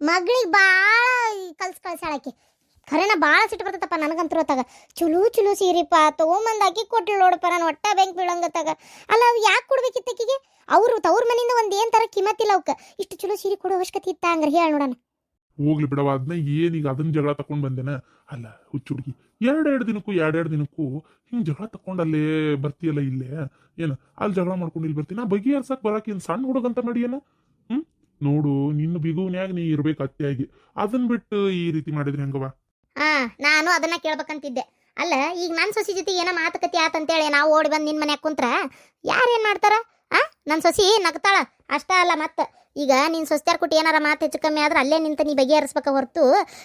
ಮಗಳಿಗೆ ಭಾಳ ಕಲ್ಸ್ ಕಳ್ಸಾಳಕ್ಕೆ ಖರೇನ ಭಾಳ ಸಿಟ್ಟು ಬರ್ತೈತಪ್ಪ ನನಗಂತೂ ತಗ ಚಲೋ ಚಲೋ ಸೀರಿಪ್ಪ ತೊಗೊಂಬಂದು ಅಕ್ಕಿ ಕೊಟ್ಲು ನೋಡಪ್ಪ ನಾನು ಒಟ್ಟ ಬೆಂಕ್ ಬೀಳಂಗತ್ತಾಗ. ಅಲ್ಲ ಅವು ಯಾಕೆ ಕೊಡ್ಬೇಕಿತ್ತು ಆಕಿಗೆ ಅವರು ತವ್ರ ಮನೆಯಿಂದ ಒಂದು ಏನು ಥರ ಕಿಮ್ಮತ್ತಿಲ್ಲ ಅವಕ್ಕೆ ಇಷ್ಟು ಚಲೋ ಸೀರೆ ಕೊಡೋ ಅವಶ್ಯಕತೆ ಇತ್ತ ಹಂಗಾರೆ ಹೇಳ ನೋಡೋಣ. ಹೋಗ್ಲಿ ಬಿಡವ ಅದನ್ನ ಏನೀಗ ಅದನ್ನ ಜಗಳ ತಕೊಂಡ್ ಬಂದೇನ? ಅಲ್ಲ, ಹುಚ್ಚು ಹುಡುಗಿ, ಎರಡೆರಡು ದಿನಕ್ಕೂ ಎರಡೆರಡು ದಿನಕ್ಕೂ ಹಿಂಗೆ ಜಗಳ ತಕೊಂಡ್ ಅಲ್ಲೇ ಬರ್ತೀಯಲ್ಲ ಇಲ್ಲೇ? ಏನು ಅಲ್ಲಿ ಜಗಳ ಮಾಡ್ಕೊಂಡು ಇಲ್ಲಿ ಬರ್ತೀನಿ ನಾ ಬಗೆಹರ್ಸಕ್ ಬರಕ್ಕೆ ಸಣ್ಣ ಹುಡುಗಂತ ನಡಿಯೇನ ನೋಡು, ನಿನ್ನ ಬಿಗುನ್ಯಾಗ ನೀ ಇರ್ಬೇಕು ಅತ್ತೆಯಾಗಿ ಅದನ್ ಬಿಟ್ಟು ಈ ರೀತಿ ಮಾಡಿದ್ರೆ ಹೆಂಗವ ಹಾ, ನಾನು ಅದನ್ನ ಕೇಳ್ಬೇಕಂತಿದ್ದೆ. ಅಲ್ಲ, ಈಗ ನನ್ನ ಸೊಸಿ ಜೊತೆ ಏನೋ ಮಾತುಕತೆ ಆತಂತೇಳಿ, ನಾವು ಓಡಿ ಬಂದು ನಿನ್ನ ಮನ್ಯಾಗ ಕುಂತ್ರ ಯಾರೇನ್ ಮಾಡ್ತಾರ? ಆ? ನನ್ನ ಸೊಸಿ ನಗ್ತಾಳ. ಅಷ್ಟ ಅಲ್ಲ ಮತ್ತೆ. ಈಗ ನಿನ್ನ ಸೊಸ್ತ್ಯಾರ ಕುಟ್ಟಿ ಏನಾರ ಮಾತು ಹೆಚ್ಚು ಕಮ್ಮಿ ಆದ್ರೆ ಅಲ್ಲೇ ನಿಂತ ನೀ ಬಗೆಹರಿಸ್ಬೇಕ ಹೊರತು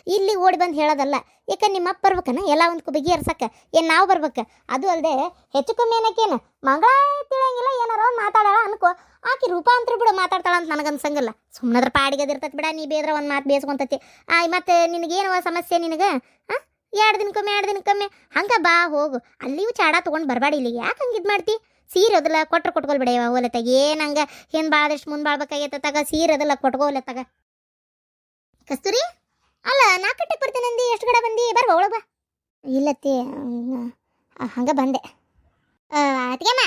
ಇಲ್ಲಿ ಓಡಿ ಬಂದು ಹೇಳೋದಲ್ಲ. ಯಾಕೆ ನಿಮ್ಮ ಅಪ್ಪ ಬರ್ಬೇಕನ? ಎಲ್ಲ ಒಂದು ಬಗೆಹರ್ಸಕ್ಕ ಏನು ನಾವು ಬರ್ಬೇಕು? ಅದು ಅಲ್ಲದೆ ಹೆಚ್ಚು ಕಮ್ಮಿ ಏನಕ್ಕೇನು ಮಗಳ ತಿಳಿಯಂಗಿಲ್ಲ, ಏನಾರ ಒಂದು ಮಾತಾಡೋಣ ಅನ್ಕೋ. ಆಕಿ ರೂಪಾಂತರ ಬಿಡು ಮಾತಾಡ್ತಾಳ ಅಂತ ನನಗನ್ಸಂಗಿಲ್ಲ. ಸುಮ್ಮನದ್ರ ಪಾಡಿಗೆ ಇರ್ತೈತಿ ಬಿಡ, ನೀ ಬೇದ್ರ ಒಂದು ಮಾತು ಬೇಸ್ಕೊಂತತಿ. ಆ ಮತ್ತೆ ನಿನಗೇನವ ಸಮಸ್ಯೆ ನಿನಗೆ? ಹಾಂ ಎರಡು ದಿನಕ್ಕೊಮ್ಮೆ ಎರಡು ದಿನಕ್ಕೊಮ್ಮೆ. ಹಂಗೆ ಬಾ ಹೋಗು. ಅಲ್ಲಿಯೂ ಚಾಡ ತೊಗೊಂಡು ಬರಬೇಡಿ ಇಲ್ಲಿ. ಯಾಕೆ ಹಂಗೆ ಇದು ಮಾಡ್ತಿ? ಸೀರೆ ಅದಲ್ಲ ಕೊಟ್ರೆ ಕೊಟ್ಕೊಲ್ ಯವ್ವ ಓಲತ್ತಾಗ ಏನಂಗ ಹಿಂದೆ ಭಾಳದಷ್ಟು ಮುಂದೆ ಸೀರೆ ಅದಲ್ಲ ಕೊಟ್ಕೋಲೆ ತಗ. ಕಸ್ತೂರಿ, ಅಲ್ಲ ನಾಲ್ಕಟ್ಟಕ್ಕೆ ಬರ್ತೀನಿ ಅಂದಿ, ಎಷ್ಟು ಕಡೆ ಬಂದಿ? ಬರ್ಬ ಒಳಗೆ ಬಾ. ಇಲ್ಲತ್ತಿ ಹಂಗೆ ಬಂದೆ. ಅತ್ಗೆಮ್ಮ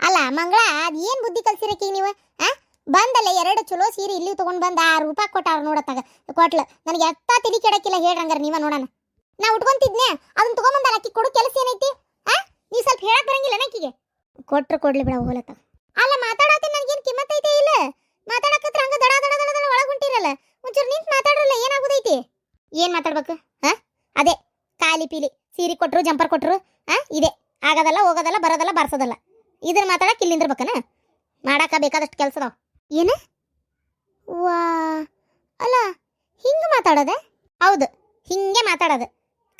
ಅಲ್ಲ, ಮಂಗಳ, ಅದು ಏನು ಬುದ್ಧಿ ಕಲ್ಸಿರಕ್ಕೆ ನೀವು? ಆ, ಬಂದಲ್ಲ ಎರಡು ಚಲೋ ಸೀರೆ ಇಲ್ಲಿ ತೊಗೊಂಡು ಬಂದು, ಆರು ರೂಪಾಯಿ ಕೊಟ್ಟಾರ ನೋಡತ್ತಾಗ ಕೊಟ್ಲು. ನನಗೆ ಎತ್ತ ತಿಳಿ ಕೆಡಕ್ಕಿಲ್ಲ ಹೇಳ್ರಂಗಾರ ನೀವ ನೋಡೋಣ. ನಾ ಉಟ್ಕೊಂತಿದ್ನೆ ಅದನ್ನ ತೊಗೊಂಬಂದಲ್ಲ ಅಕ್ಕಿ, ಕೊಡು ಕೆಲಸ ಏನೈತಿ? ಆ ನೀ ಸ್ವಲ್ಪ ಹೇಳಕ್ಕೆ ಬರಂಗಿಲ್ಲ ಅಕ್ಕಿಗೆ? ಕೊಟ್ರು ಕೊಡ್ಲಿ ಬಿಡ ಹೋಲತ್ತ ಅಲ್ಲ ಮಾತಾಡತ್ತೆ ಕಿಮ್ಮತ್ ಐತೆ ಇಲ್ಲ? ಮಾತಾಡಕತ್ರ ಹಂಗ ದಡ ದಡ ದಡ ದಡ ಒಳಗೆ ಹೊಂಟಿರಲ್ಲ? ಒಂಚೂರು ನಿಂತ್ ಮಾತಾಡ್ರಲ್ಲ, ಏನಾಗೋದೈತಿ? ಏನು ಮಾತಾಡ್ಬೇಕು, ಹಾಂ? ಅದೇ ಕಾಲಿ ಪೀಲಿ, ಸೀರೆ ಕೊಟ್ರು, ಜಂಪರ್ ಕೊಟ್ರು, ಹಾಂ? ಇದೆ. ಆಗದಲ್ಲ, ಹೋಗೋದಲ್ಲ, ಬರೋದಲ್ಲ, ಬರ್ಸೋದಲ್ಲ. ಇದನ್ನ ಮಾತಾಡಕ್ ಇಲ್ಲಿಂದಿರ್ಬೇಕನ ಮಾಡಾಕ ಬೇಕಾದಷ್ಟು ಕೆಲಸ ಅದಾವ. ಏನು? ವಾ, ಅಲ್ಲ, ಹಿಂಗೆ ಮಾತಾಡೋದೆ? ಹೌದು, ಹಿಂಗೆ ಮಾತಾಡೋದು.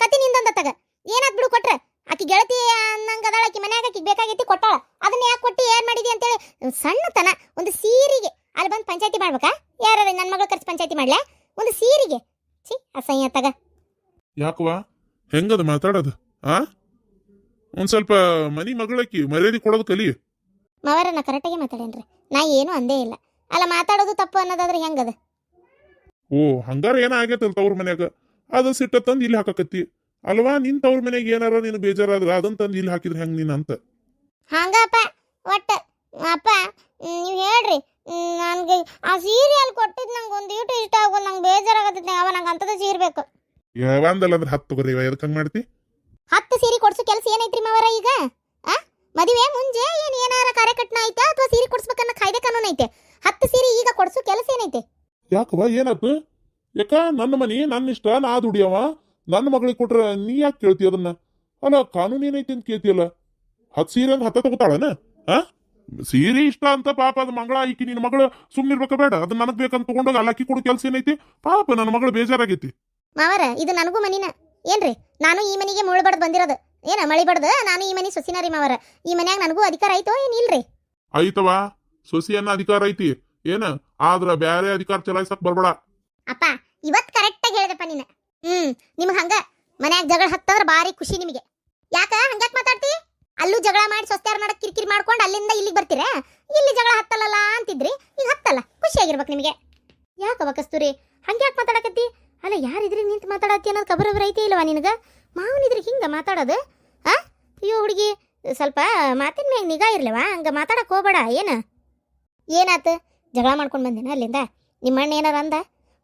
ಕತಿ ನಿಂದೊಂದ ತಗ. ಏನಾದ್ ಕೊಟ್ರೆ? ಆಕಿ ಗೆಳತಿ ಅನ್ನಂಗ ಅದಾಳ ಆಕಿ ಮನ್ಯಾಗ ಆಕಿಗೆ ಬೇಕಾಗೈತಿ ಕೊಟ್ಟಾಳ. ಅದನ್ನ ಯಾಕೆ ಕೊಟ್ಟು ಏನ್ ಮಾಡಿದಿ ಅಂತೇಳಿ ಸಣ್ಣತನ ಒಂದು ಸೀರಿಗೆ. ಅಲ್ಲಿ ಬಂದು ಪಂಚಾಯತಿ ಮಾಡ್ಬೇಕಾ? ಯಾರು ನನ್ನ ಮಗಳ ಖರ್ಚು ಪಂಚಾಯತಿ ಮಾಡ್ಲ? ಒಂದು ಸೀರಿಗೆ. ಛೀ ಅಸಹ್ಯ ತಗ. ಯಾಕವ ಹೆಂಗದ ಮಾತಾಡೋದು ಆ? ಒಂದು ಸ್ವಲ್ಪ ಮನಿ ಮಗಳಕ್ಕಿ ಮರ್ಯಾದೆ ಕೊಡೋದು ಕಲಿ. ನಾ ಕರೆಕ್ಟಾಗಿ ಮಾತಾಡೇನ್ರಿ. ನಾ ಏನು ಅಂದೇ ಇಲ್ಲ. ಅಲ್ಲ ಮಾತಾಡೋದು ತಪ್ಪು ಅನ್ನೋದಾದ್ರೆ ಹೆಂಗದ? ಓ ಹಂಗಾರ ಏನ ಆಗೈತಲ್ ತವ್ರ ಮನ್ಯಾಗ? ಅದು ಸಿಟ್ಟ ತಂದು ಇಲ್ಲಿ ಹಾಕಕತ್ತಿ. ಅಲ್ವಾ ನಿನ್ ತವ್ರ ಮನೆಗೆ ಏನಾರ ನೀನು ಬೇಜಾರಾದ್ರ ಅದನ್ನ ತಂದು ಇಲ್ಲಿ ಹಾಕಿದ್ರೆ ಹೆಂಗ್ ನೀನ್ ಅಂತ? ಹಂಗಪ್ಪ ಒಟ್ಟ ಅಪ್ಪ ನೀವು ಹೇಳ್ರಿ. ನನಗೆ ಆ ಸೀರಿಯಲ್ ಕೊಟ್ಟಿದ್ ನಂಗೆ ಒಂದು ಈಟು ಇಷ್ಟ ಆಗೋದು ನಂಗೆ ಬೇಜಾರಾಗತ್ತೆ ಅವ ನಂಗೆ ಅಂತದ ಸೀರೆ ಬೇಕು. ಯಾವಂದಲ್ಲ ಅಂದ್ರೆ ಹತ್ತು ತಗೋರಿ ಎದಕ್ಕೆ ಹಂಗ್ ಮಾಡ್ತಿ? ಹತ್ತು ಸೀರೆ ಕೊಡ್ಸೋ ಕೆಲಸ ಏನೈತ್ರಿ ಮಾವರ ಈಗ? ಆ? ಮದುವೆ ಮುಂಜೆ ಏನು ಏನಾರ ಕಾರ್ಯಕಟ್ನ ಐತೆ ಅಥವಾ ಸೀರೆ ಕೊಡ್ಸ್ಬೇಕನ್ನ ಕಾಯ್ದೆ ಕಾನೂನು ಐತೆ? ಹತ್ತು ಸೀರೆ ಈಗ ಕೊಡ್ಸೋ ಕೆಲಸ ಏನೈತೆ? ಯಾಕವ್ವ ಏನಪ್ಪ ಯಾಕ ನನ್ನ ಮನಿ ನನ್ನ ಇಷ್ಟ ನಾ ದುಡಿಯವ ನನ್ನ ಮಗಳಿಗೆ ಕೊಟ್ರೆ ನೀ ಯಾಕೆ ಕೇಳ್ತಿ ಅದನ್ನ? ಅಲ್ಲ ಕಾನೂನು ಏನೈತಿ ಅಂತ ಕೇಳ್ತಿಯಲ್ಲ? ಹತ್ತು ಸೀರೆ ಅಂದ್ರೆ ಹತ್ತ ತಗೋತಾಳನ? ಆ? ಸೀರೆ ಇಷ್ಟ ಅಂತ ಪಾಪ ಅದು ಮಂಗಳ ಈಕಿ ನಿನ್ನ ಮಗಳು ಸುಮ್ಮನಿರ್ಬೇಕ ಬೇಡ. ಅದು ನನಗ್ ಬೇಕಂತ ತಗೊಂಡೋಗ ಅಲ್ಲ ಅಕ್ಕಿ ಕೊಡೋ ಕೆಲಸ ಏನೈತಿ? ಪಾಪ ನನ್ನ ಮಗಳು ಬೇಜಾರಾಗೈತಿ. ಮಾವರ ಇದು ನನಗೂ ಮನಿನ. ಏನ್ರಿ? ನಾನು ಈ ಮನೆಗೆ ಮುಳ್ಳು ಬಡ್ದು ಬಂದಿರೋದು. ಏನ ಮಳಿ ಬಡ್ದು? ನಾನು ಈ ಮನೆ ಸೊಸಿನಾರಿ ರೀ ಮಾವರ. ಈ ಮನ್ಯಾಗ ನನಗೂ ಅಧಿಕಾರ ಐತೋ ಏನ್ ಇಲ್ರಿ? ಐತವ? ಸೊಸಿಯನ್ನ ಅಧಿಕಾರ ಐತಿ. ಏನ? ಆದ್ರ ಬ್ಯಾರೆ ಅಧಿಕಾರ ಚಲಾಯಿಸಕ್ ಬರ್ಬೇಡ. ಅಪ್ಪ ಇವತ್ ಕರೆಕ್ಟಾಗಿ ಹೇಳ್ದಪ್ಪ ನೀನು ಹ್ಮ್ ನಿಮ್ಗೆ ಹಂಗ ಮನ್ಯಾಗ ಜಗಳ ಹತ್ತಂದ್ರೆ ಭಾರಿ ಖುಷಿ ನಿಮಗೆ. ಯಾಕ? ಹಂಗ್ಯಾಕ್ ಮಾತಾಡ್ತಿ? ಅಲ್ಲೂ ಜಗಳ ಮಾಡಿ ಸ್ವಸ್ತ್ಯಾರ ನಡಕ್ ಕಿರಿಕಿರಿ ಮಾಡ್ಕೊಂಡು ಅಲ್ಲಿಂದ ಇಲ್ಲಿಗೆ ಬರ್ತೀರಾ? ಇಲ್ಲಿ ಜಗಳ ಹತ್ತಲ್ಲಲ್ಲ ಅಂತಿದ್ರಿ, ಈಗ ಹತ್ತಲ್ಲ. ಖುಷಿಯಾಗಿರ್ಬೇಕು ನಿಮಗೆ. ಯಾಕವ ಕಸ್ತೂರಿ ಹಂಗ್ಯಾಕೆ ಮಾತಾಡಕತ್ತಿ? ಅಲ್ಲ ಯಾರಿದ್ರಿ ನಿಂತು ಮಾತಾಡತ್ತಿ ಅನ್ನೋದು ಕಬರಬರ ಐತೆ ಇಲ್ವಾ ನಿನಗ? ಮಾವನಿದ್ರಿ ಹಿಂಗೆ ಮಾತಾಡೋದು? ಆ? ಅಯ್ಯೋ ಹುಡುಗಿ, ಸ್ವಲ್ಪ ಮಾತಿನ ಮ್ಯಾಗ ನಿಗಾ ಇರ್ಲವಾ? ಹಂಗೆ ಮಾತಾಡಕ್ಕೆ ಹೋಗಬೇಡ, ಏನು? ಏನಾತ? ಜಗಳ ಮಾಡ್ಕೊಂಡು ಬಂದೇನ ಅಲ್ಲಿಂದ? ನಿಮ್ಮ ಅಣ್ಣ ಏನಾರ ಅಂದ?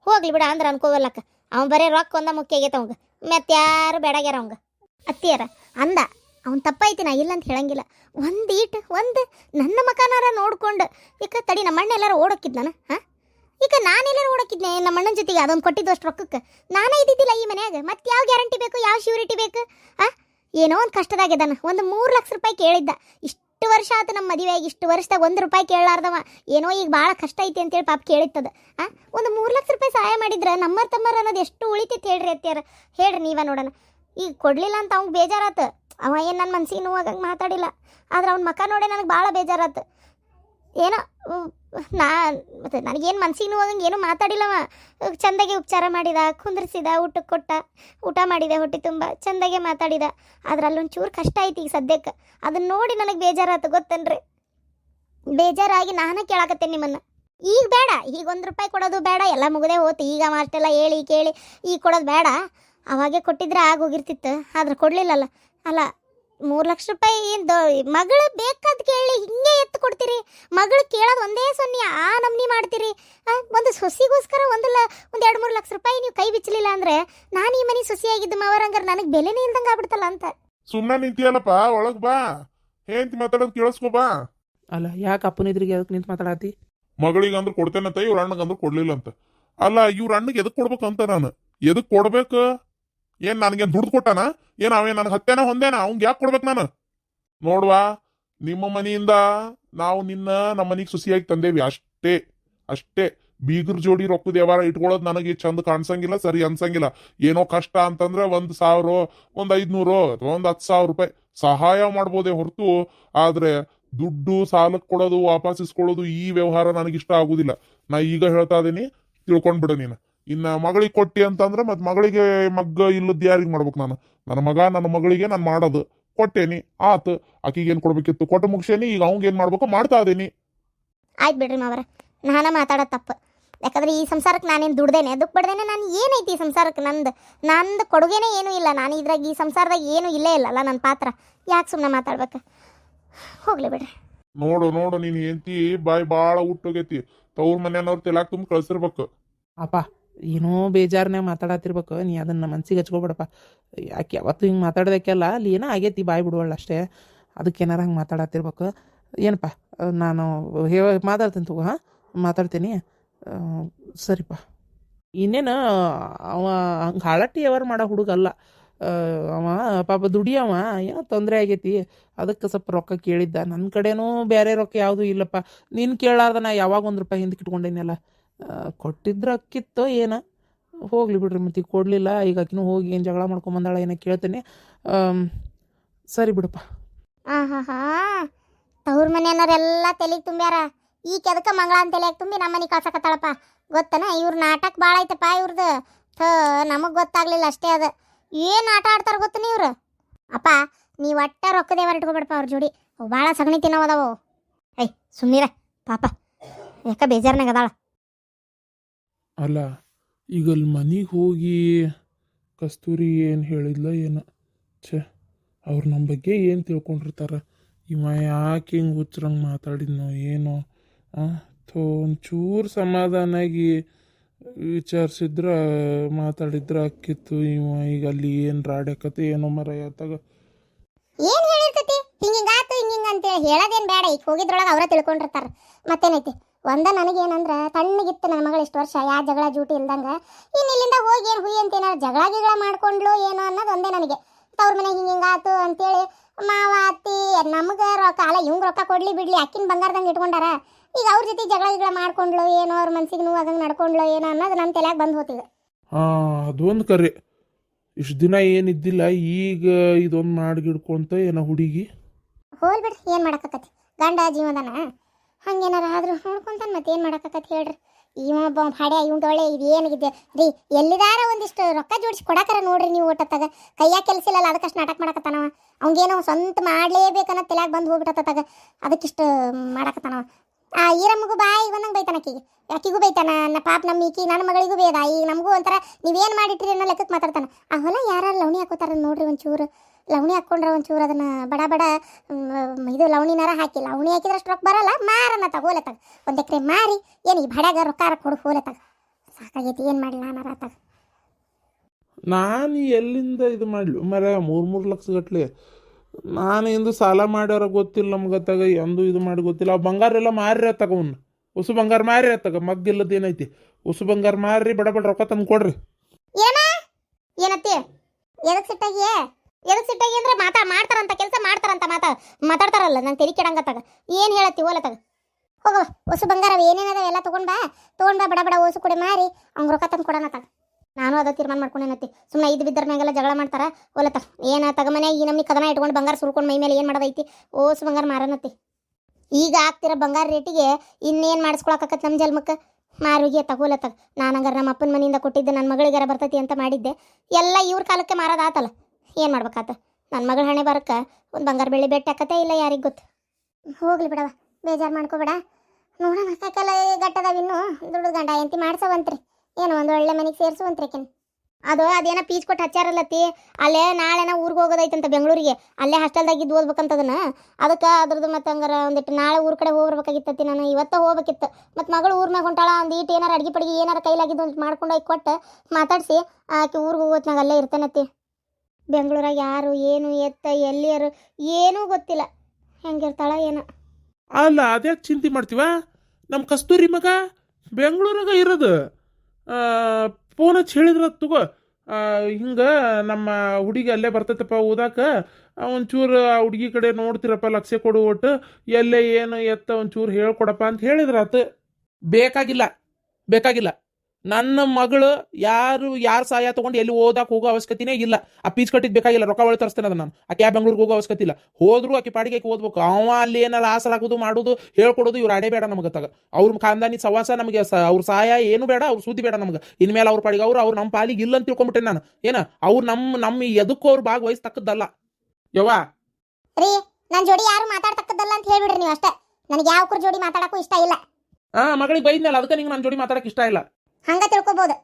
ಹೋಗ್ಲಿ ಬಿಡ, ಅಂದ್ರೆ ಅನ್ಕೋವಲ್ಲಕ್ಕ. ಅವ್ನು ಬರೀ ರೊಕ್ಕ ಒಂದ ಮುಖ್ಯ ಆಗೈತೆ ಅವಂಗ. ಮತ್ತೆ ಯಾರು ಬೇಡಾಗ್ಯಾರ ಅವಂಗ. ಅತ್ತಿಯರ, ಅಂದ, ಅವ್ನು ತಪ್ಪೈತಿ, ನಾ ಇಲ್ಲ ಅಂತ ಹೇಳಂಗಿಲ್ಲ. ಒಂದು ಈಟ್, ಒಂದು ನನ್ನ ಮಕನಾರ ನೋಡ್ಕೊಂಡು ಈಗ ತಡಿ ನಮ್ಮ ಅಣ್ಣ ಎಲ್ಲಾರ ನಾನು ಹಾಂ? ಈಗ ನಾನೆಲ್ಲರೂ ಓಡೋಕಿದ್ನೆ ನಮ್ಮ ಅಣ್ಣನ ಜೊತೆಗೆ ಅದೊಂದು ಕೊಟ್ಟಿದ್ದು ಅಷ್ಟು ರೊಕ್ಕಕ್ಕೆ? ನಾನೇ ಇದ್ದಿದ್ದಿಲ್ಲ ಈ ಮನ್ಯಾಗ? ಮತ್ತೆ ಯಾವ ಗ್ಯಾರಂಟಿ ಬೇಕು, ಯಾವ ಶ್ಯೂರಿಟಿ ಬೇಕು ಆ ಏನೋ ಒಂದು ಕಷ್ಟದಾಗಿದ್ದಾನ ಒಂದು ಮೂರು ಲಕ್ಷ ರೂಪಾಯಿ ಕೇಳಿದ್ದ. ಇಷ್ಟು ವರ್ಷ ಆತು ನಮ್ಮ ಮದುವೆಯಾಗಿ ಇಷ್ಟು ವರ್ಷದಾಗ ಒಂದು ರೂಪಾಯಿ ಕೇಳಲಾರ್ದವ. ಏನೋ ಈಗ ಭಾಳ ಕಷ್ಟ ಐತಿ ಅಂತೇಳಿ ಪಾಪ ಕೇಳಿತ್ತದ. ಆ, ಒಂದು ಮೂರು ಲಕ್ಷ ರೂಪಾಯಿ ಸಹಾಯ ಮಾಡಿದ್ರೆ ನಮ್ಮ ತಮ್ಮರ್ ಅನ್ನೋದು ಎಷ್ಟು ಉಳಿತೈತಿ ಹೇಳ್ರಿ ಅತ್ಯಾರ ಹೇಳ್ರಿ ನೀವ ನೋಡೋಣ. ಈಗ ಕೊಡ್ಲಿಲ್ಲ ಅಂತ ಅವ್ನಿಗೆ ಬೇಜಾರಾತ. ಅವ ಏನು ನನ್ನ ಮನ್ಸಿಗೆ ನೋವಾಗಂಗೆ ಮಾತಾಡಿಲ್ಲ. ಆದ್ರೆ ಅವ್ನ ಮಕ ನೋಡೇ ನನಗೆ ಭಾಳ ಬೇಜಾರಾತು. ಏನೋ ನಾ, ಮತ್ತೆ ನನಗೇನು ಮನ್ಸಿಗೆ ನೋವಂಗೆ ಏನೂ ಮಾತಾಡಿಲ್ಲವ. ಚಂದಾಗೆ ಉಪಚಾರ ಮಾಡಿದ, ಕುಂದ್ರಿಸಿದ, ಊಟಕ್ಕೆ ಕೊಟ್ಟ, ಊಟ ಮಾಡಿದೆ, ಹೊಟ್ಟೆ ತುಂಬ ಚಂದಾಗೆ ಮಾತಾಡಿದ. ಆದ್ರೆ ಅಲ್ಲೊಂಚೂರು ಕಷ್ಟ ಐತಿ ಈಗ ಸದ್ಯಕ್ಕೆ. ಅದನ್ನ ನೋಡಿ ನನಗೆ ಬೇಜಾರಾಯ್ತು ಗೊತ್ತೇನ್ರಿ? ಬೇಜಾರಾಗಿ ನಾನು ಕೇಳಾಕತ್ತೇನೆ ನಿಮ್ಮನ್ನು. ಈಗ ಬೇಡ, ಈಗ ಒಂದು ರೂಪಾಯಿ ಕೊಡೋದು ಬೇಡ, ಎಲ್ಲ ಮುಗದೆ ಹೋತು. ಈಗ ಅಷ್ಟೆಲ್ಲ ಹೇಳಿ, ಕೇಳಿ, ಈಗ ಕೊಡೋದು ಬೇಡ. ಅವಾಗೆ ಕೊಟ್ಟಿದ್ರೆ ಆಗೋಗಿರ್ತಿತ್ತು ಆದ್ರೆ ಕೊಡಲಿಲ್ಲಲ್ಲ. ಅಲ್ಲ ಮೂರು ಲಕ್ಷ ರೂಪಾಯಿ ಏನು ಮಗಳು ಬೇಕಾದ್ ಕೇಳಿ ಹಿಂಗೆ ಎತ್ತು ಕೊಡ್ತೀರಿ. ಮಗಳು ಕೇಳೋದು ಒಂದೇ ಸೊನ್ನೆ ಆ ನಮ್ನಿ ಮಾಡ್ತೀರಿ. ಒಂದು ಸೊಸಿಗೋಸ್ಕರ ಒಂದಲ್ಲ ಒಂದು ಎರಡು ಮೂರು ಲಕ್ಷ ರೂಪಾಯಿ ನೀವು ಕೈ ಬಿಚ್ಚಲಿಲ್ಲ ಅಂದ್ರೆ ನಾನು ಈ ಮನೆ ಸೊಸಿಯಾಗಿದ್ದು ಮಾವರಂಗಾರ ನನಗೆ ಬೆಲೆನೇ ಇಲ್ದಂಗೆ ಆಗ್ಬಿಡ್ತಲ್ಲ ಅಂತ. ಸುಮ್ಮನೆ ನಿಂತಿಯಲ್ಲಪ್ಪ ಒಳಗ್ ಬಾ. ಏನ್ ಮಾತಾಡೋದ್ ಕೇಳಿಸ್ಕೊ ಬಾ. ಅಲ್ಲ ಯಾಕೆ ಅಪ್ಪನ ಎದುರಿಗೆ ಅದಕ್ಕೆ ನಿಂತು ಮಾತಾಡತಿ ಮಗಳಿಗೆ ಅಂದ್ರೆ ಕೊಡ್ತೇನಂತ ಇವ್ರ ಅಣ್ಣಗೆ ಅಂದ್ರೆ ಕೊಡ್ಲಿಲ್ಲ ಅಂತ ಅಲ್ಲ ಇವ್ರ ಅಣ್ಣಗೆ ಎದಕ್ ಕೊಡ್ಬೇಕಂತ ನಾನು? ಎದಕ್ ಕೊಡ್ಬೇಕು? ಏನ್ ನನಗೇನು ದುಡ್ಡು ಕೊಟ್ಟಾನ? ಏನ್ ಅವೇ ನನಗೆ ಹತ್ತೇನ ಹೊಂದೇನ? ಅವ್ನ್ ಯಾಕೆ ಕೊಡ್ಬೇಕು ನಾನು? ನೋಡ್ವಾ, ನಿಮ್ಮ ಮನೆಯಿಂದ ನಾವು ನಿನ್ನ ನಮ್ಮ ಮನೆಗೆ ಸುಸಿಯಾಗಿ ತಂದೇವಿ, ಅಷ್ಟೇ ಅಷ್ಟೇ. ಬೀಗರ್ ಜೋಡಿ ರೊಕ್ಕದ ವ್ಯವಹಾರ ಇಟ್ಕೊಳ್ಳೋದು ನನಗೆ ಚಂದ ಕಾಣಿಸಂಗಿಲ್ಲ, ಸರಿ ಅನ್ಸಂಗಿಲ್ಲ. ಏನೋ ಕಷ್ಟ ಅಂತಂದ್ರೆ ಒಂದ್ ಸಾವಿರ, ಒಂದ್ ಐದ್ನೂರು, ಅಥವಾ ಒಂದ್ ಹತ್ತು ಸಾವಿರ ರೂಪಾಯಿ ಸಹಾಯ ಮಾಡ್ಬೋದೇ ಹೊರತು, ಆದ್ರೆ ದುಡ್ಡು ಸಾಲಕ್ಕೆ ಕೊಡೋದು ವಾಪಸ್ ಇಸ್ಕೊಳ್ಳೋದು ಈ ವ್ಯವಹಾರ ನನಗಿಷ್ಟ ಆಗುದಿಲ್ಲ. ನಾ ಈಗ ಹೇಳ್ತಾ ಇದೀನಿ ತಿಳ್ಕೊಂಡ್ಬಿಡು ನೀನು. ಇನ್ನ ಮಗಳಿಗೆ ಕೊಟ್ಟಿ ಅಂತಂದ್ರೆ ಮತ್ತೆ ಮಗಳಿಗೆ ಮಗ್ಗ ಇಲ್ಲದ ಯಾರಿಗೆ ಮಾಡ್ಬೇಕು ನಾನು? ನನ್ನ ಮಗ ನನ್ನ ಮಗಳಿಗೆ ನಾನು ಮಾಡೋದು. ಕೊಟ್ಟೇನಿ ಆತು. ಆಕಿಗೆ ಏನ್ ಕೊಡ್ಬೇಕಿತ್ತು? ಕೊಟ್ಟು ಮುಗಿಸೇನಿ ಈಗ ಅವಂಗ ಏನ್ ಮಾಡ್ಬೇಕು? ಮಾಡ್ತಾ ಇದೀನಿ. ಆಯ್ತು ಬಿಡ್ರಿ ಮಾವರ. ನಾನು ಮಾತಾಡೋದು ತಪ್ಪು. ಯಾಕಂದ್ರೆ ಈ ಸಂಸಾರಕ್ಕೆ ನಾನೇನು ದುಡ್ದೇನೆ ದುಃಖ ಪಡ್ದೇನೆ ನಾನು ಏನೈತಿ ಈ ಸಂಸಾರಕ್ಕೆ ನಂದು? ನಂದು ಕೊಡುಗೆನೇ ಏನೂ ಇಲ್ಲ. ನಾನು ಇದ್ರಾಗ ಈ ಸಂಸಾರದಾಗ ಏನೂ ಇಲ್ಲೇ ಇಲ್ಲಲ್ಲ ನನ್ನ ಪಾತ್ರ. ಯಾಕೆ ಸುಮ್ಮನೆ ಮಾತಾಡ್ಬೇಕು? ಹೋಗ್ಲಿ ಬಿಡ್ರಿ. ನೋಡು ನೋಡು ನೀನು ಹೆಂಡತಿ ಬಾಯಿ ಭಾಳ ಹುಟ್ಟೋಗೈತಿ. ತವ್ರ ಮನೆಯವ್ರ ತೆಲಾಕ್ ತುಂಬ ಕಳ್ಸಿರ್ಬೇಕು. ಅಪ್ಪ ಏನೋ ಬೇಜಾರನ್ಯಾಗ ಮಾತಾಡತ್ತಿರ್ಬೇಕು ನೀ ಅದನ್ನ ಮನ್ಸಿಗೆ ಹಚ್ಕೋಬೇಡಪ್ಪ. ಯಾಕೆ ಯಾವತ್ತು ಹಿಂಗೆ ಮಾತಾಡ್ದಕ್ಕೆಲ್ಲ ಅಲ್ಲಿ ಏನೋ ಆಗೈತಿ ಬಾಯ್ ಬಿಡುವಳ್ಳ ಅಷ್ಟೇ. ಅದಕ್ಕೆ ಏನಾರ ಹಂಗೆ ಮಾತಾಡತ್ತಿರ್ಬೇಕು ಏನಪ್ಪ ನಾನು ಹೇ ಮಾತಾಡ್ತೀನಿ ತಗೋ ಹಾಂ? ಮಾತಾಡ್ತೀನಿ. ಸರಿಪ್ಪ. ಇನ್ನೇನು ಅವ ಹಂಗೆ ಹಾಳಟ್ಟಿ ವ್ಯವಹಾರ ಮಾಡೋ ಹುಡುಗ ಅಲ್ಲ. ಅಹ್, ಅವ ಪಾಪ ದುಡಿಯವ ಏನೋ ತೊಂದರೆ ಆಗೈತಿ. ಅದಕ್ಕೆ ಸ್ವಲ್ಪ ರೊಕ್ಕ ಕೇಳಿದ್ದ. ನನ್ನ ಕಡೆನೂ ಬೇರೆ ರೊಕ್ಕ ಯಾವುದೂ ಇಲ್ಲಪ್ಪ. ನೀನು ಕೇಳಾರ್ದ ನಾ ಯಾವಾಗ ಒಂದು ರೂಪಾಯಿ ಹಿಂದಕ್ಕೆ ಇಟ್ಕೊಂಡೇನಲ್ಲ ಕೊಟ್ಟಿದ್ರ ಅಕ್ಕಿತ್ತೋ ಏನ. ಹೋಗ್ಲಿ ಬಿಡ್ರಿ ಮತ್ತೆ ಈಗ ಕೊಡಲಿಲ್ಲ. ಈಗ ಆಕಿನೂ ಹೋಗಿ ಏನು ಜಗಳ ಮಾಡ್ಕೊಂಬಂದಾಳ ಏನೋ ಕೇಳ್ತೇನೆ. ಸರಿ ಬಿಡಪ್ಪ. ಆಹಾಹಾ, ತವ್ರ ಮನೆಯವ್ರೆಲ್ಲ ತಲೆಗೆ ತುಂಬ್ಯಾರ. ಈ ಕೆದಕ ಮಂಗಳ ಅಂತ ತಲೆಯಾಗ ತುಂಬಿ ನಮ್ಮ ಮನೆ ಕಳ್ಸಕತ್ತಾಳಪ್ಪ. ಗೊತ್ತನ, ಇವ್ರ ನಾಟಕ ಭಾಳ ಐತಪ್ಪ ಇವ್ರದ್ದು ಥ, ನಮಗೆ ಗೊತ್ತಾಗ್ಲಿಲ್ಲ ಅಷ್ಟೇ ಅದು. ಏನು ಆಟ ಆಡ್ತಾರ ಗೊತ್ತನ ಇವ್ರು? ಅಪ್ಪ, ನೀವು ಒಟ್ಟ ರೊಕ್ಕದೇ ಹೊರಟ್ಕೊಬಿಡಪ್ಪ ಅವ್ರ ಜೋಡಿ. ಭಾಳ ಸಗಣಿ ತಿನ್ನೋ ಅದಾವು ಐ ಸುಮ್ಮೀರ ಪಾಪ, ಯಾಕ ಬೇಜಾರ್ನಾಗ ಅದಾಳ. ಅಲ್ಲ ಈಗ ಅಲ್ಲಿ ಮನೆಗೆ ಹೋಗಿ ಕಸ್ತೂರಿ ಏನು ಹೇಳಿದ್ಲ ಏನು? ಛೇ, ಅವ್ರು ನಮ್ಮ ಬಗ್ಗೆ ಏನು ತಿಳ್ಕೊಂಡಿರ್ತಾರ? ಇವ ಯಾಕೆ ಹಿಂಗೆ ಹುಚ್ಚರಂಗೆ ಮಾತಾಡಿದ್ನೋ ಏನೋ? ಥೋ, ಒಂಚೂರು ಸಮಾಧಾನಾಗಿ ವಿಚಾರಿಸಿದ್ರ, ಮಾತಾಡಿದ್ರೆ, ಅಕ್ಕಿತ್ತು, ಇವ ಈಗ ಅಲ್ಲಿ ಏನು ರಾಡ್ಯಾಕತೆ ಏನೋ ಮರ ಯಾತಾಗ. ಏನ್ ಹೇಳಿರ್ತೈತಿ ಹೇಳೋದೇನ್ ಬೇಡ, ಈಗ ಹೋಗಿದ್ರೊಳಗೆ ಅವರೇ ತಿಳ್ಕೊಂಡಿರ್ತಾರೆ. ಮತ್ತೇನೈತಿ? ಒಂದ ನನಗೇನಂದ್ರ ತಣ್ಣಗಿತ್ತು ನನ್ನ ಮಗಳು ಇಷ್ಟು ವರ್ಷ ಯಾ ಜಗಳ ಜೂಟಿ ಇಲ್ದಂಗ ಇನ್ನು ಇಲ್ಲಿಂದ ಹೋಗಿ ಏನು ಹುಯಿ ಅಂತ ಏನಾರ ಜಗಳ ಗಿಗಳ ಮಾಡ್ಕೊಂಡ್ಲು ಏನೋ ಅನ್ನೋದು ಒಂದೇ ನನಗೆ. ತವ್ರ ಮನೆ ಹಿಂಗಿಂಗಾತು ಅಂತೇಳಿ ಮಾವ ಅತ್ತಿ ನಮಗೆ ರೊಕ್ಕ ಅಲ್ಲ ಇವಂಗ್ ರೊಕ್ಕ ಕೊಡ್ಲಿ ಬಿಡ್ಲಿ ಅಕ್ಕಿನ ಬಂಗಾರದಂಗೆ ಇಟ್ಕೊಂಡಾರ. ಈಗ ಅವ್ರ ಜೊತೆ ಜಗಳ ಗಿಗಳ ಮಾಡ್ಕೊಂಡ್ಲು ಏನೋ ಅವ್ರ ಮನ್ಸಿಗೆ ನೋವು ಆದಂಗೆ ನಡ್ಕೊಂಡ್ಲು ಏನೋ ಅನ್ನೋದು ನನ್ನ ತಲೆಯಾಗ ಬಂದು ಹೋತಿದೆ ಹಾಂ ಅದೊಂದು ಕರೆ. ಇಷ್ಟು ದಿನ ಏನಿದ್ದಿಲ್ಲ ಈಗ ಇದೊಂದು ಮಾಡ್ಗಿಡ್ಕೊಂತ ಏನೋ ಹುಡುಗಿ. ಹೋಲ್ ಬಿಡ್ರಿ ಏನು ಮಾಡಕತ್ತತಿ ಗಂಡ ಜೀವನನ ಹಂಗೇನಾರ ಆದ್ರೂ ನೋಡ್ಕೊಂತಾನೆ ಮತ್ತೆ ಏನು ಮಾಡಕತ್ತತಿ ಹೇಳ್ರಿ. ಇವ ಒಬ್ಬ ಹಡೆ ಇವಂದ ಒಳ್ಳೆ ಇದು ಏನಾಗಿದೆ. ರೀ, ಎಲ್ಲಿದಾರ ಒಂದಿಷ್ಟು ರೊಕ್ಕ ಜೋಡಿಸಿ ಕೊಡಾಕರ ನೋಡ್ರಿ ನೀವು ಒಟ್ಟತ್ತಾಗ. ಕೈಯಾಗ ಕೆಲಸ ಇಲ್ಲ ಅದಕ್ಕಷ್ಟು ನಾಟಕ ಮಾಡಕತ್ತಾನವ. ಅವಂಗೇನೋ ಸ್ವಂತ ಮಾಡಲೇಬೇಕನ್ನ ತಲೆಯಾಗ ಬಂದು ಹೋಗ್ಬಿಟ್ಟತ್ತಾಗ ಅದಕ್ಕಿಷ್ಟು ಮಾಡಕತ್ತಾನವ. ಆ ಈರಮ್ಮಗೂ ಬಾಯಿ ಬಂದಂಗೆ ಬೈತಾನ ಆಕಿಗೆ. ಆಕಿಗೂ ಬೈತಾನ ನನ್ನ ಪಾಪ ನಮ್ಮ ಈಕಿ, ನನ್ನ ಮಗಳಿಗೂ ಬೇದ. ಈಗ ನಮಗೂ ಒಂಥರ ನೀವೇನು ಮಾಡಿಟ್ರಿ ಅನ್ನೋ ಲೆಕ್ಕಕ್ಕೆ ಮಾತಾಡ್ತಾನೆ. ಆ ಹೊಲ ಯಾರು ಲವಣಿ ಹಾಕೋತಾರ ನೋಡ್ರಿ ಒಂಚೂರು. ಲವಣಿ ಹಾಕ್ಕೊಂಡ್ರೆ ಒಂಚೂರು ಅದನ್ನ ಬಡ ಬಡ ಇದು ಲವಣಿನಾರ ಹಾಕಿ. ಲವಣಿ ಹಾಕಿದ್ರೆ ಅಷ್ಟು ರೊಕ್ಕ ಬರಲ್ಲ ಮಾರನ್ನ ತಗ ಹೋಲೆ ತಗ. ಒಂದು ಎಕರೆ ಮಾರಿ ಏನು ಈ ಬಡಗ ರೊಕ್ಕ ಕೊಡು ಹೋಲೆ ತಗ. ಸಾಕಾಗೈತಿ ಏನು ಮಾಡಲಿ ನಾನು ತಗ ನಾನು ಎಲ್ಲಿಂದ ಇದು ಮಾಡಲಿ? ಮರ ಮೂರು ಮೂರು ಲಕ್ಷ ಗಟ್ಲೆ. ನಾನು ಎಂದು ಸಾಲ ಮಾಡ್ಯಾರ ಗೊತ್ತಿಲ್ಲ ನಮ್ಗೆ ತಗ ಎಂದು ಇದು ಮಾಡಿ ಗೊತ್ತಿಲ್ಲ. ಆ ಬಂಗಾರ ಎಲ್ಲ ಮಾರ್ರಿ ತಗ ಅವ್ನು. ಹೊಸ ಬಂಗಾರ ಮಾರಿ ತಗ ಮಗ್ಗಿಲ್ಲದ ಏನೈತಿ? ಉಸು ಬಂಗಾರ ಮಾರ್ರಿ ಬಡ ಬಡ ರೊಕ್ಕ ತಂದು ಕೊಡ್ರಿ. ಏನ? ಏನತ್ತಿ? ಎದಕ್ಕೆ ಸಿಟ್ಟಾಗಿ ಎದಕ್ ಸಿಟ್ಟಾಗಿ ಅಂದ್ರೆ ಮಾತಾ, ಮಾಡ್ತಾರಂತ, ಕೆಲಸ ಮಾಡ್ತಾರಂತ ಮಾತಾ. ಮಾತಾಡ್ತಾರಲ್ಲ, ನಂಗೆ ತೆರಿ ಕೆಡಂಗತ್ತಾಗ ಏನು ಹೇಳತ್ತಿ ತಗ. ಹೋಗವ ಹೊಸ ಬಂಗಾರ ಏನೇನದ ಎಲ್ಲ ತೊಗೊಂಡ್ ಬಾ. ತೊಗೊಂಡ್ ಬಾ, ಬಡ ಬಡ ಹೊಸು ಕುಡಿ ಮಾರಿ. ಅವ್ನ ರೊಕ್ಕ ತಂದು ತಗ. ನಾನು ಅದ ತೀರ್ಮಾನ ಮಾಡ್ಕೊಂಡೇನತ್ತಿ ಸುಮ್ಮನೆ ಇದು ಬಿದ್ದರ ಮ್ಯಾಗೆಲ್ಲ ಜಗಳ ಮಾಡ್ತಾರ. ಓಲ ತಗ. ಏನ ತಗ ಮನೆ ಈ ನಮ್ಮಿ ಕದನ ಇಟ್ಕೊಂಡು ಬಂಗಾರ ಸುರ್ಕೊಂಡು ಮೈ ಮೇಲೆ ಏನು ಮಾಡೋದೈತಿ? ಓಸು ಬಂಗಾರ ಮಾರನತ್ತಿ. ಈಗ ಆಗ್ತಿರೋ ಬಂಗಾರ ರೇಟಿಗೆ ಇನ್ನೇನು ಮಾಡಿಸ್ಕೊಳಕತ್ತ ನಮ್ಮ ಜಲ್ಮಕ್ಕೆ? ಮಾರುಗಿ ತಗೋಲತ್ತಾಗ ತಗ ನಾನು ಹಂಗಾರೆ ನಮ್ಮ ಅಪ್ಪನ ಮನೆಯಿಂದ ಕೊಟ್ಟಿದ್ದೆ ನನ್ನ ಮಗಳಿಗಾರ ಬರ್ತೈತಿ ಅಂತ ಮಾಡಿದ್ದೆ. ಎಲ್ಲ ಇವ್ರ ಕಾಲಕ್ಕೆ ಮಾರೋದಾತಲ್ಲ ಏನು ಮಾಡ್ಬೇಕಾತ? ನನ್ನ ಮಗಳ ಹಣೆ ಬರಕ್ಕೆ ಒಂದು ಬಂಗಾರ ಬೆಳ್ಳಿ ಬೆಟ್ಟ ಹಾಕತ್ತೆ ಇಲ್ಲ ಯಾರಿಗೆ ಗೊತ್ತು? ಹೋಗ್ಲಿ ಬಿಡವ ಬೇಜಾರು ಮಾಡ್ಕೋಬೇಡ. ನೋಡೋಣ ಸಾಕಲ್ಲ ಗಟ್ಟದಾವ ಇನ್ನು. ದುಡ್ಡು ಗಂಡ ಎಂತಿ ಮಾಡ್ಸವಂತ್ರಿ. ಏನು ಒಂದು ಒಳ್ಳೆ ಮನೆಗೆ ಸೇರಿಸುವಂತ್ರಿ ಆಕಿನ. ಅದು ಅದೇನ ಪೀಚ್ ಕೊಟ್ಟು ಹಚ್ಚಾರಲ್ಲತ್ತಿ ಅಲ್ಲೇ ನಾಳೆನ ಊರಿಗೆ ಹೋಗೋದೈತಂತ ಬೆಂಗಳೂರಿಗೆ. ಅಲ್ಲೇ ಹಾಸ್ಟೆಲ್ದಾಗ ಇದ್ದು ಓದ್ಬೇಕಂತದನ್ನ ಅದಕ್ಕೆ ಅದ್ರದ್ದು ಮತ್ತೆ ಹಂಗಾರ ಒಂದಿಟ್ಟು ನಾಳೆ ಊರ್ ಕಡೆ ಹೋಗ್ಬರ್ಬೇಕಾಗಿತ್ತತಿ ನಾನು. ಇವತ್ತ ಹೋಗ್ಬೇಕಿತ್ತು. ಮತ್ತು ಮಗಳು ಊರ್ ಮ್ಯಾಗ ಹೊಂಟಾಳ ಒಂದು ಈಟ್ ಏನಾರ ಅಡ್ಗೆ ಪಡಿಗೆ ಏನಾರ ಕೈಲಾಗಿದ್ದು ಮಾಡ್ಕೊಂಡು ಹೋಗಿ ಕೊಟ್ಟು ಮಾತಾಡಿಸಿ. ಆಕೆ ಊರಿಗೆ ಹೋಗೋತ್ನಾಗ ಅಲ್ಲೇ ಇರ್ತೇನತ್ತಿ ಬೆಂಗಳೂರಾಗ ಯಾರು, ಏನು, ಎತ್ತ, ಎಲ್ಲಿಯರು, ಏನೂ ಗೊತ್ತಿಲ್ಲ. ಹೆಂಗಿರ್ತಾಳ ಏನೋ. ಅಲ್ಲ, ಅದ್ಯಾಕೆ ಚಿಂತೆ ಮಾಡ್ತೀವ? ನಮ್ಮ ಕಸ್ತೂರಿ ಮಗ ಬೆಂಗಳೂರಾಗ ಇರೋದು. ಫೋನ್ ಹಚ್ಚಿ ಹೇಳಿದ್ರ ತಗೋ. ಹಿಂಗೆ ನಮ್ಮ ಹುಡುಗಿ ಅಲ್ಲೇ ಬರ್ತೈತಪ್ಪ ಓದಾಕ ಒಂಚೂರು ಆ ಹುಡುಗಿ ಕಡೆ ನೋಡ್ತಿರಪ್ಪ ಲಕ್ಷ್ಯ ಕೊಡು ಒಟ್ಟು. ಎಲ್ಲೇ ಏನು ಎತ್ತ ಒಂಚೂರು ಹೇಳ್ಕೊಡಪ್ಪ ಅಂತ ಹೇಳಿದ್ರಾತು ಬೇಕಾಗಿಲ್ಲ ಬೇಕಾಗಿಲ್ಲ. ನನ್ನ ಮಗಳು ಯಾರು ಯಾರು ಸಹಾಯ ತಗೊಂಡು ಎಲ್ಲಿ ಓದಕ್ಕೆ ಹೋಗೋ ಅವಶ್ಯಕತೆನೇ ಇಲ್ಲ. ಆ ಪೀಸ್ ಕಟ್ಟಿದ್ ಬೇಕಾಗಿಲ್ಲ ರೊಕ್ಕ ಒಳ ತರಿಸ್ತೇನೆ ಅದನ್ನ ನಾನು. ಆಕೆ ಬೆಂಗಳೂರಿಗೆ ಬೆಂಗ್ಳೂರಿಗೆ ಹೋಗೋ ಅವಶ್ಯಕತೆ ಇಲ್ಲ. ಹೋದ್ರು ಆಕೆ ಪಾಡಿಗೆ ಆಕೆ ಓದ್ಬೇಕು. ಅವ ಅಲ್ಲಿ ಏನಾರ ಆಸರಾಗೋದು ಮಾಡೋದು ಹೇಳ್ಕೊಡೋದು ಇವ್ರು ಅಡೇ ಬೇಡ ನಮಗೆ ತಗ ಅವ್ರ ಖಾನ್ದಾನಿ ಸವಾಸ ನಮಗೆ ಅವ್ರ ಸಹಾಯ ಏನು ಬೇಡ ಅವ್ರ ಸುದ್ದಿ ಬೇಡ ನಮ್ಗೆ. ಇನ್ಮೇಲೆ ಅವ್ರ ಪಾಡಿಗೆ ಅವ್ರು ಅವ್ರು ನಮ್ಮ ಪಾಲಿಗೆ ಇಲ್ಲ ಅಂತ ತಿಳ್ಕೊಂಬಿಟ್ಟೆ ನಾನು. ಏನ? ಅವ್ರು ನಮ್ಮ ನಮ್ಮ ಎದಕ್ಕೂ ಅವ್ರು ಭಾಗವಹಿಸ್ತಕ್ಕದ್ದಲ್ಲ. ಯವ್ವ? ರೀ ನನ್ನ ಜೋಡಿ ಯಾರು ಮಾತಾಡ್ತಕ್ಕದ್ದಲ್ಲ ಅಂತ ಹೇಳ್ಬಿಡ್ರಿ ನೀವು ಅಷ್ಟೇ. ನನಗೆ ಯಾವ ಜೋಡಿ ಮಾತಾಡಕ್ಕೂ ಇಷ್ಟ ಇಲ್ಲ. ಆ ಮಗಳಿಗೆ ಬೈದ್ನಲ್ಲ ಅದಕ್ಕೆ ನಿಂಗೆ ನನ್ನ ಜೋಡಿ ಮಾತಾಡಕ್ಕೆ ಇಷ್ಟ ಇಲ್ಲ. ಹಂಗ ತಿಳ್ಕೊಬೋದು